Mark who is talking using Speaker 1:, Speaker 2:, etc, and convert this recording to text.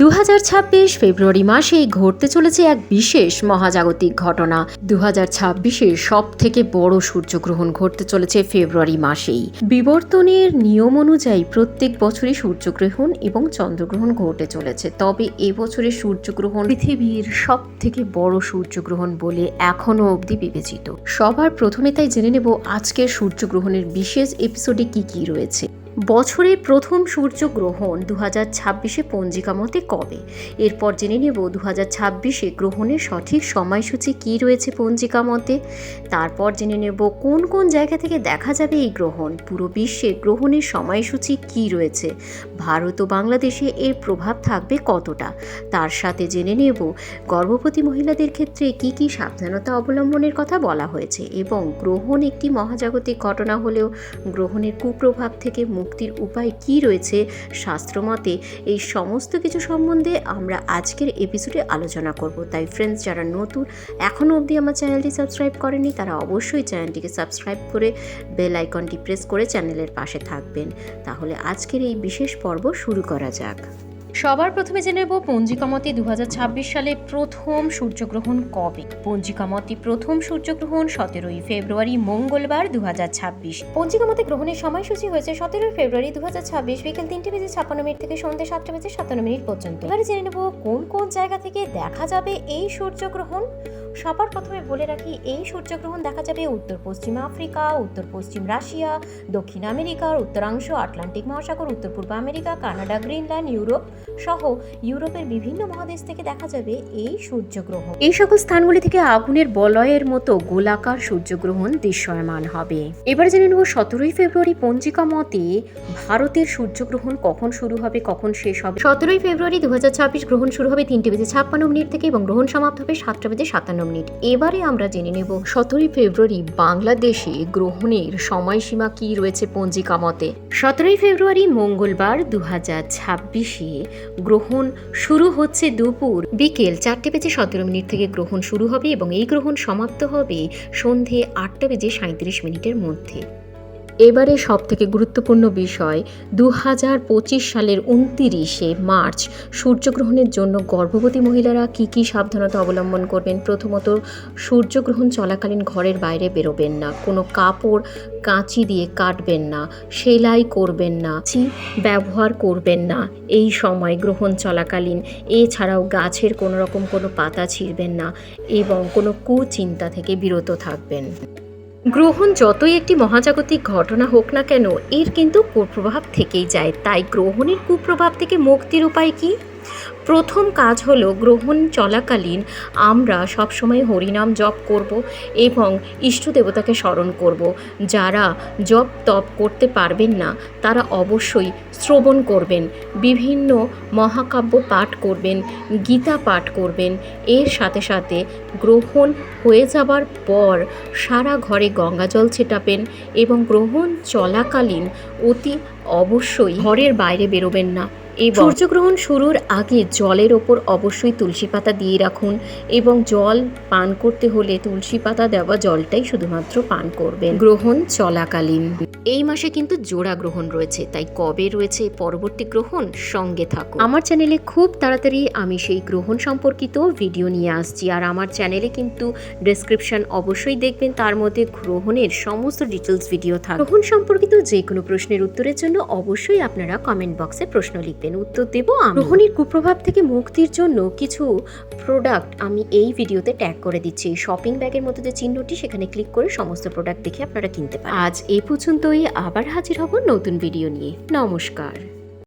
Speaker 1: দু হাজার ছাব্বিশ ফেব্রুয়ারি মাসে ঘটতে চলেছে এক বিশেষ মহাজাগতিক ঘটনা। দু হাজার ছাব্বিশের সব থেকে বড় সূর্যগ্রহণ ঘটতে চলেছে ফেব্রুয়ারি মাসেই। বিবর্তনের নিয়ম অনুযায়ী প্রত্যেক বছরই সূর্যগ্রহণ এবং চন্দ্রগ্রহণ ঘটে চলেছে। তবে এবছরের সূর্যগ্রহণ পৃথিবীর সব থেকে বড় সূর্যগ্রহণ বলে এখনও অবধি বিবেচিত। সবার প্রথমে তাই জেনে নেব আজকের সূর্যগ্রহণের বিশেষ এপিসোডে কি কি রয়েছে। বছরের প্রথম সূর্যগ্রহণ দু হাজার ছাব্বিশে পঞ্জিকা মতে কবে? এরপর জেনে নেব দু হাজার ছাব্বিশে গ্রহণের সঠিক সময়সূচি কী রয়েছে পঞ্জিকা মতে। তারপর জেনে নেব কোন কোন জায়গা থেকে দেখা যাবে এই গ্রহণ। পুরো বিশ্বে গ্রহণের সময়সূচি কী রয়েছে? ভারত ও বাংলাদেশে এর প্রভাব থাকবে কতটা? তার সাথে জেনে নেব গর্ভবতী মহিলাদের ক্ষেত্রে কি কি সাবধানতা অবলম্বনের কথা বলা হয়েছে এবং গ্রহণ একটি মহাজাগতিক ঘটনা হলেও গ্রহণের কুপ্রভাব থেকে মুক্তির উপায় কি রয়েছে শাস্ত্রমতে এই সমস্ত কিছু সম্বন্ধে আমরা আজকের এপিসোডে আলোচনা করব। তাই ফ্রেন্ডস যারা নতুন, এখনও অবধি আমার চ্যানেলটি সাবস্ক্রাইব করেনি, তারা অবশ্যই চ্যানেলটিকে সাবস্ক্রাইব করে বেল আইকনটি প্রেস করে চ্যানেলের পাশে থাকবেন। তাহলে আজকের এই বিশেষ পর্ব শুরু করা যাক। সবার প্রথমে জেনে নেব পঞ্জিকামতি দু হাজার ছাব্বিশ সালে প্রথম সূর্যগ্রহণ কবে। পঞ্জিকামতি প্রথম সূর্যগ্রহণ সতেরোই ফেব্রুয়ারি মঙ্গলবার দু হাজার ছাব্বিশ। পঞ্জিকামতি গ্রহণের সময়সূচি হয়েছে সতেরোই ফেব্রুয়ারি দু হাজার ছাব্বিশ বিকেল তিনটে বেজে ছাপ্পান্ন মিনিট থেকে সন্ধ্যে সাতটা বেজে সাতান্ন মিনিট পর্যন্ত। এবারে জেনে নেব কোন কোন জায়গা থেকে দেখা যাবে এই সূর্যগ্রহণ। সবার প্রথমে বলে রাখি এই সূর্যগ্রহণ দেখা যাবে উত্তর পশ্চিম আফ্রিকা উত্তর পশ্চিম রাশিয়া দক্ষিণ আমেরিকার উত্তরাংশ আটলান্টিক মহাসাগর উত্তর পূর্ব আমেরিকা কানাডা গ্রিনল্যান্ড ইউরোপ সহ ইউরোপের বিভিন্ন মহাদেশ থেকে দেখা যাবে এই সূর্যগ্রহণ। এই সকল স্থানগুলি থেকে আগুনের বলয়ের মতো গোলাকার সূর্যগ্রহণ দৃশ্যমান হবে। এবার জেনে নেব সতেরোই ফেব্রুয়ারি পঞ্জিকা মতে ভারতের সূর্যগ্রহণ কখন শুরু হবে কখন শেষ হবে? সতেরোই ফেব্রুয়ারি দু হাজার ছাব্বিশ গ্রহণ শুরু হবে তিনটে বেজে ছাপ্পান্ন মিনিট থেকে এবং গ্রহণ সমাপ্ত হবে সাতটা বেজে সাতান্ন মিনিট। এবারে আমরা জেনে নেব, সতেরোই ফেব্রুয়ারি বাংলাদেশে গ্রহণের সময়সীমা কি রয়েছে পঞ্জিকা মতে। সতেরোই ফেব্রুয়ারি মঙ্গলবার দু হাজার ছাব্বিশে গ্রহণ শুরু হচ্ছে দুপুর বিকেল চারটে বেজে সতেরো মিনিট থেকে গ্রহণ শুরু হবে এবং এই গ্রহণ সমাপ্ত হবে সন্ধে আটটা বেজে সাঁত্রিশ মিনিটের মধ্যে। এবারে সব থেকে গুরুত্বপূর্ণ বিষয় দু হাজার পঁচিশ সালের উনতিরিশে মার্চ সূর্যগ্রহণের জন্য গর্ভবতী মহিলারা কি কি সাবধানতা অবলম্বন করবেন? প্রথমত, সূর্যগ্রহণ চলাকালীন ঘরের বাইরে বেরোবেন না, কোনো কাপড় কাঁচি দিয়ে কাটবেন না, সেলাই করবেন না চি ব্যবহার করবেন না, এই সময় গ্রহণ চলাকালীন, এছাড়াও গাছের কোনো রকম কোনো পাতা ছিঁড়বেন না এবং কোনো কুচিন্তা থেকে বিরত থাকবেন। গ্রহণ যতই একটি মহাজাগতিক ঘটনা হোক না কেন, এর কিন্তু কুপ্রভাব থেকেই যায়। তাই গ্রহণের কুপ্রভাব থেকে মুক্তির উপায় কি? প্রথম কাজ হলো গ্রহণ চলাকালীন আমরা সবসময় হরিনাম জপ করব এবং ইষ্ট দেবতাকে স্মরণ করব। যারা জপ তপ করতে পারবেন না, তারা অবশ্যই শ্রবণ করবেন, বিভিন্ন মহাকাব্য পাঠ করবেন, গীতা পাঠ করবেন। এর সাথে সাথে গ্রহণ হয়ে যাবার পর সারা ঘরে গঙ্গাজল ছেটাবেন এবং গ্রহণ চলাকালীন অতি অবশ্যই ঘরের বাইরে বেরোবেন না। এবং সূর্যগ্রহণ শুরুর আগে জলের ওপর অবশ্যই তুলসী পাতা দিয়ে রাখুন এবং জল পান করতে হলে তুলসী পাতা দেওয়া জলটাই শুধুমাত্র পান করবেন। গ্রহণ চলাকালীন। এই মাসে কিন্তু জোড়া গ্রহণ রয়েছে তাই কবে রয়েছে পরবর্তী গ্রহণ সঙ্গে থাকুন। আমার চ্যানেলে খুব তাড়াতাড়ি আমি সেই গ্রহণ সম্পর্কিত ভিডিও নিয়ে আসছি আর আমার চ্যানেলে কিন্তু ডেসক্রিপশন অবশ্যই দেখবেন তার মধ্যে গ্রহণের সমস্ত ডিটেলস ভিডিও থাকবে। গ্রহণ সম্পর্কিত যে কোনো প্রশ্নের উত্তরের জন্য অবশ্যই আপনারা কমেন্ট বক্সে প্রশ্ন লিখবেন উত্তর দেবো গ্রহণের কুপ্রভাব থেকে মুক্তির জন্য কিছু প্রোডাক্ট আমি এই ভিডিওতে ট্যাগ করে দিচ্ছি শপিং ব্যাগের মতো যে চিহ্নটি সেখানে ক্লিক করে সমস্ত প্রোডাক্ট দেখে আপনারা কিনতে পারেন। আজ এই পর্যন্তই আবার হাজির হব নতুন ভিডিও নিয়ে। নমস্কার।